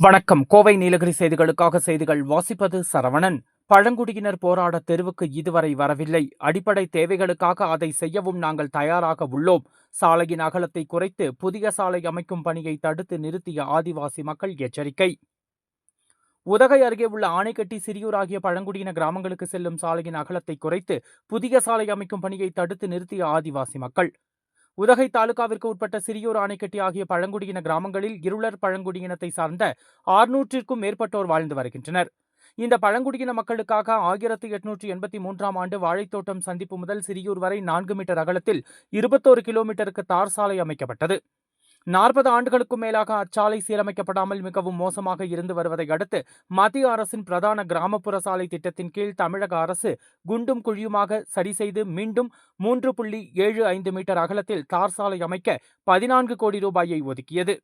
வணக்கம். கோவை நீலகிரி செய்திகளுக்காக செய்திகள் வாசிப்பது சரவணன். பழங்குடியினர் போராட தெருவுக்கு இதுவரை வரவில்லை. அடிப்படை தேவைகளுக்காக அதை செய்யவும் நாங்கள் தயாராக உள்ளோம். சாலையின் அகலத்தை குறைத்து புதிய சாலை அமைக்கும் பணியை தடுத்து நிறுத்திய ஆதிவாசி மக்கள் எச்சரிக்கை. உதகை அருகே உள்ள ஆணைக்கட்டி சிறியூர் ஆகிய பழங்குடியின கிராமங்களுக்கு செல்லும் சாலையின் அகலத்தை குறைத்து புதிய சாலை அமைக்கும் பணியை தடுத்து நிறுத்திய ஆதிவாசி மக்கள். உதகை தாலுகாவிற்கு உட்பட்ட சிறியூர் ஆணைக்கட்டி ஆகிய பழங்குடியின கிராமங்களில் இருளர் பழங்குடியினத்தை சார்ந்த ஆறுநூற்றிற்கும் மேற்பட்டோர் வாழ்ந்து வருகின்றனர். இந்த பழங்குடியின மக்களுக்காக ஆயிரத்தி எட்நூற்றி எண்பத்தி மூன்றாம் ஆண்டு வாழைத்தோட்டம் சந்திப்பு முதல் சிறியூர் வரை நான்கு மீட்டர் அகலத்தில் இருபத்தோரு கிலோமீட்டருக்கு தார் சாலை அமைக்கப்பட்டது. நாற்பது ஆண்டுகளுக்கும் மேலாக அச்சாலை சீரமைக்கப்படாமல் மிகவும் மோசமாக இருந்து வருவதை அடுத்து மத்திய அரசின் பிரதான கிராமப்புற சாலை திட்டத்தின் கீழ் தமிழக அரசு குண்டும் குழியுமாக சரி செய்து மீண்டும் மூன்று புள்ளி ஏழு ஐந்து மீட்டர் அகலத்தில் தார் சாலை அமைக்க பதினான்கு கோடி ரூபாயை ஒதுக்கியது.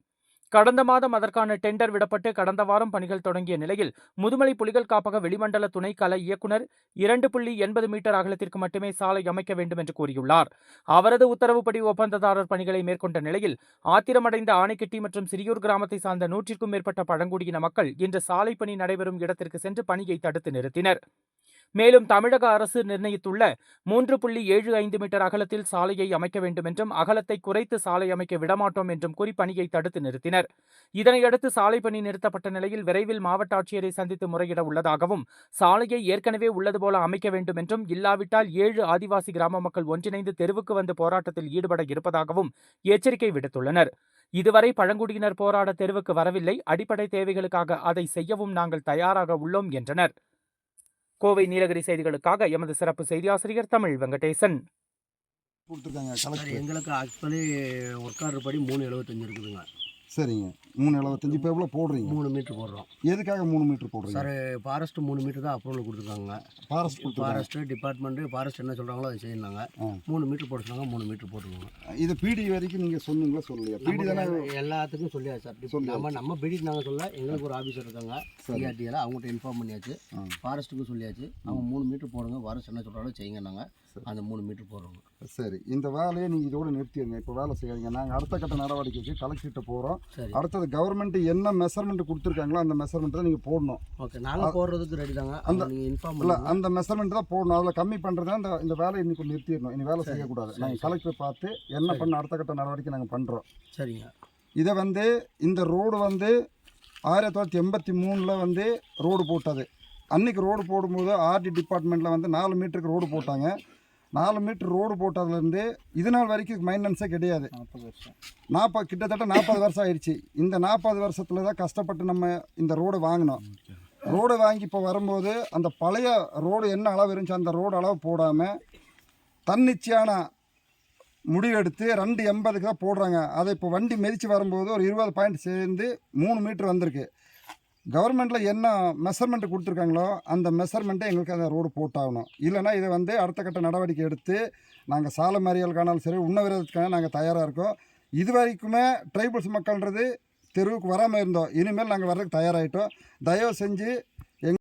கடந்த மாதம் அதற்கான டெண்டர் விடப்பட்டு கடந்த வாரம் பணிகள் தொடங்கிய நிலையில் முதுமலை புலிகள் காப்பக வெளிமண்டல துணை கல இயக்குனர் இரண்டு புள்ளி எண்பது மீட்டர் அகலத்திற்கு மட்டுமே சாலை அமைக்க வேண்டும் என்று கூறியுள்ளார். அவரது உத்தரவுப்படி ஒப்பந்ததாரர் பணிகளை மேற்கொண்ட நிலையில் ஆத்திரமடைந்த ஆணைக்கட்டி மற்றும் சிறியூர் கிராமத்தை சார்ந்த நூற்றிற்கும் மேற்பட்ட பழங்குடியின மக்கள் இன்று சாலை பணி நடைபெறும் இடத்திற்கு சென்று பணியை தடுத்து நிறுத்தினர். மேலும் தமிழக அரசு நிர்ணயித்துள்ள மூன்று புள்ளி ஏழு ஐந்து மீட்டர் அகலத்தில் சாலையை அமைக்க வேண்டும் என்றும் அகலத்தை குறைத்து சாலை அமைக்க விடமாட்டோம் என்றும் கூறி பணியை தடுத்து நிறுத்தினர். இதனையடுத்து சாலை பணி நிறுத்தப்பட்ட நிலையில் விரைவில் மாவட்ட ஆட்சியரை சந்தித்து முறையிட உள்ளதாகவும் சாலையை ஏற்கனவே உள்ளது போல அமைக்க வேண்டும் என்றும் இல்லாவிட்டால் ஏழு ஆதிவாசி கிராம மக்கள் ஒன்றிணைந்து தெருவுக்கு வந்து போராட்டத்தில் ஈடுபட இருப்பதாகவும் எச்சரிக்கை விடுத்துள்ளனர். இதுவரை பழங்குடியினர் போராட தெருவுக்கு வரவில்லை அடிப்படை தேவைகளுக்காக அதை செய்யவும் நாங்கள் தயாராக உள்ளோம் என்றனர். கோவை நீலகிரி செய்திகளுக்காக எமது சிறப்பு செய்தியாசிரியர் தமிழ் வெங்கடேசன். கொடுத்துருக்காங்க எங்களுக்கு ஆக்சுவலி ஒர்க் ஆர்டர் படி மூணு எழுபத்தஞ்சு இருக்குதுங்க. சரிங்க. மூணு எழுபத்தஞ்சு இப்போ எவ்வளோ போடுறீங்க? மூணு மீட்ரு போடுறோம். எதுக்காக மூணு மீட்டர் போடுறீங்க? சார் ஃபாரஸ்ட் மூணு மீட்டர் தான் அப்ரூவல் கொடுத்துருக்காங்க. ஃபாரஸ்ட் ஃபாரஸ்ட் டிபார்ட்மெண்ட்டு ஃபாரஸ்ட் என்ன சொல்கிறாங்களோ அதை செய்யணுங்க. மூணு மீட்டர் போட சொன்னாங்க மூணு மீட்டர் போட்டுருவோங்க இது பிடி வரைக்கும் நீங்கள் சொன்னீங்களா சொல்லலையா? பிடி தானே? எல்லாத்துக்கும் சொல்லியாச்சு சார். சொல்லியாச்சு. நம்ம நம்ம பிடி நாங்கள் சொல்ல எங்களுக்கு ஒரு ஆஃபீஸர் இருக்காங்க சரி. சிஆர்டியில் அவங்ககிட்ட இன்ஃபார்ம் பண்ணியாச்சு. ஃபாரஸ்ட்டுக்கும் சொல்லியாச்சு. அவங்க மூணு மீட்டர் போடுங்க ஃபாரஸ்ட் என்ன சொல்கிறாலும் செய்யுங்க நாங்கள். அந்த மூணு மீட்டர் போடுறோங்க சரி இந்த வேலையை நீங்கள் இதோட நிறுத்திடுங்க. இப்போ வேலை செய்யாதீங்க. நாங்கள் அடுத்த கட்ட நடவடிக்கைக்கு கலெக்டர்கிட்ட போகிறோம் அடுத்தது கவர்மெண்ட் என்ன மெஷர்மெண்ட் கொடுத்துருக்காங்களோ அந்த மெஷர்மெண்ட் தான் நீங்கள் போடணும் ஓகே நாங்கள் போடுறதுக்கு ரெடி தாங்க. அந்த- நீங்கள் இன்ஃபார்ம் இல்லை அந்த மெஷர்மெண்ட் தான் போடணும். அதில் கம்மி பண்ணுறது இந்த இந்த வேலையை இன்னைக்கு நிறுத்திடணும். இனி வேலை செய்யக்கூடாது. நாங்கள். கலெக்டர் பார்த்து என்ன. பண்ண அடுத்த கட்ட நடவடிக்கை நாங்கள் பண்ணுறோம் சரிங்க. இதை வந்து இந்த ரோடு வந்து ஆயிரத்தி தொள்ளாயிரத்தி எண்பத்தி மூணில் வந்து ரோடு போட்டது. அன்னைக்கு ரோடு போடும்போது ஆர்டி டிபார்ட்மெண்ட்டில் வந்து நாலு மீட்டருக்கு ரோடு போட்டாங்க. நாலு மீட்டர் ரோடு போட்டதுலேருந்து இது நாள் வரைக்கும் மைண்டன்ஸே கிடையாது. நாற்பது கிட்டத்தட்ட நாற்பது வருஷம் ஆயிடுச்சு. இந்த நாற்பது வருஷத்தில் தான் கஷ்டப்பட்டு நம்ம இந்த ரோடு வாங்கினோம். ரோடு வாங்கி இப்போ வரும்போது அந்த பழைய ரோடு என்ன அளவு இருந்துச்சு அந்த ரோடு அளவு போடாமல் தன்னிச்சையான முடிவெடுத்து ரெண்டு எண்பதுக்கு தான் போடுறாங்க. அதை இப்போ வண்டி மிதித்து வரும்போது ஒரு இருபது பாயிண்ட் சேர்ந்து மூணு மீட்ரு வந்திருக்கு. கவர்மெண்ட்டில் என்ன மெஷர்மெண்ட் கொடுத்துருக்காங்களோ அந்த மெஷர்மெண்ட்டை எங்களுக்கு அந்த ரோடு போட்டாகணும். இல்லைன்னா இதை வந்து அடுத்த கட்ட நடவடிக்கை எடுத்து நாங்கள் சாலை மறியலுக்கானாலும் சரி உண்ணவிரதத்துக்கான நாங்கள் தயாராக இருக்கோம். இது வரைக்குமே ட்ரைபல்ஸ் மக்கள்ன்றது தெருவுக்கு வராமல் இருந்தோம். இனிமேல் நாங்கள் வர்றதுக்கு தயாராகிட்டோம் தயவு செஞ்சு